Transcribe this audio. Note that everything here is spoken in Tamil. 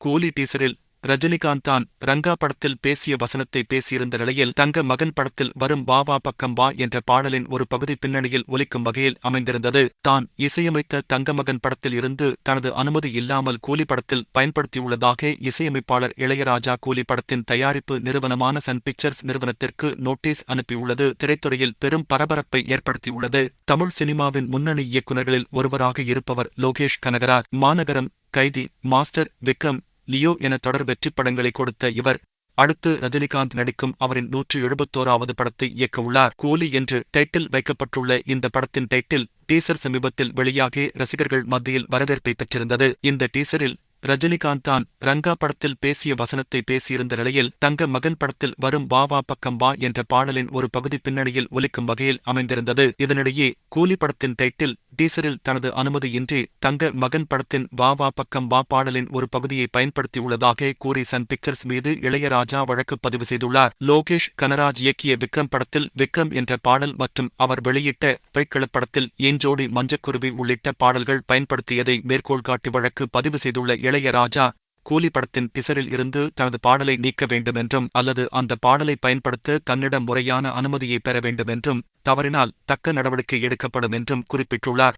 கூலி டீசரில் ரஜினிகாந்த் தான் ரங்கா படத்தில் பேசிய வசனத்தை பேசியிருந்த நிலையில் தங்க மகன் படத்தில் வரும் வா வா பக்கம் வா என்ற பாடலின் ஒரு பகுதி பின்னணியில் ஒலிக்கும் வகையில் அமைந்திருந்தது. தான் இசையமைத்த தங்க மகன் படத்தில் இருந்து தனது அனுமதி இல்லாமல் கூலி படத்தில் பயன்படுத்தியுள்ளதாக இசையமைப்பாளர் இளையராஜா கூலி படத்தின் தயாரிப்பு நிறுவனமான சன் பிக்சர்ஸ் நிறுவனத்திற்கு நோட்டீஸ் அனுப்பியுள்ளது. திரைத்துறையில் பெரும் பரபரப்பை ஏற்படுத்தியுள்ளது. தமிழ் சினிமாவின் முன்னணி இயக்குநர்களில் ஒருவராக இருப்பவர் லோகேஷ் கனகராஜ். மாநகரம் கைதி மாஸ்டர் விக்ரம் லியோ என தொடர் வெற்றிப் படங்களை கொடுத்த இவர் அடுத்து ரஜினிகாந்த் நடிக்கும் அவரின் நூற்று எழுபத்தோராவது படத்தை இயக்கவுள்ளார் கூலி என்று டைட்டில் வைக்கப்பட்டுள்ள இந்த படத்தின் டைட்டில் டீசர் சமீபத்தில் வெளியாகி ரசிகர்கள் மத்தியில் வரவேற்பை பெற்றிருந்தது. இந்த டீசரில் ரஜினிகாந்த் தான் ரங்கா படத்தில் பேசிய வசனத்தை பேசியிருந்த நிலையில் தங்க மகன் படத்தில் வரும் வா வா பக்கம் வா என்ற பாடலின் ஒரு பகுதி பின்னணியில் ஒலிக்கும் வகையில் அமைந்திருந்தது. இதனிடையே கூலி படத்தின் டைட்டில் டீசரில் தனது அனுமதியின்றி தங்க மகன் படத்தின் வா வா பக்கம் வா பாடலின் ஒரு பகுதியை பயன்படுத்தியுள்ளதாக கூறி சன் பிக்சர்ஸ் மீது இளையராஜா வழக்கு பதிவு செய்துள்ளார். லோகேஷ் கனராஜ் இயக்கிய விக்ரம் படத்தில் விக்ரம் என்ற பாடல் மற்றும் அவர் வெளியிட்ட பைக்கிளப் படத்தில் ஏஞ்சோடி மஞ்சக்குருவி உள்ளிட்ட பாடல்கள் பயன்படுத்தியதை மேற்கோள் காட்டி வழக்கு பதிவு செய்துள்ள இளையராஜா கூலி படத்தின் டிசரில் இருந்து தனது பாடலை நீக்க வேண்டுமென்றும் அல்லது அந்த பாடலை பயன்படுத்த தன்னிடம் முறையான அனுமதியை பெற வேண்டுமென்றும் தவறினால் தக்க நடவடிக்கை எடுக்கப்படும் என்றும் குறிப்பிட்டுள்ளார்.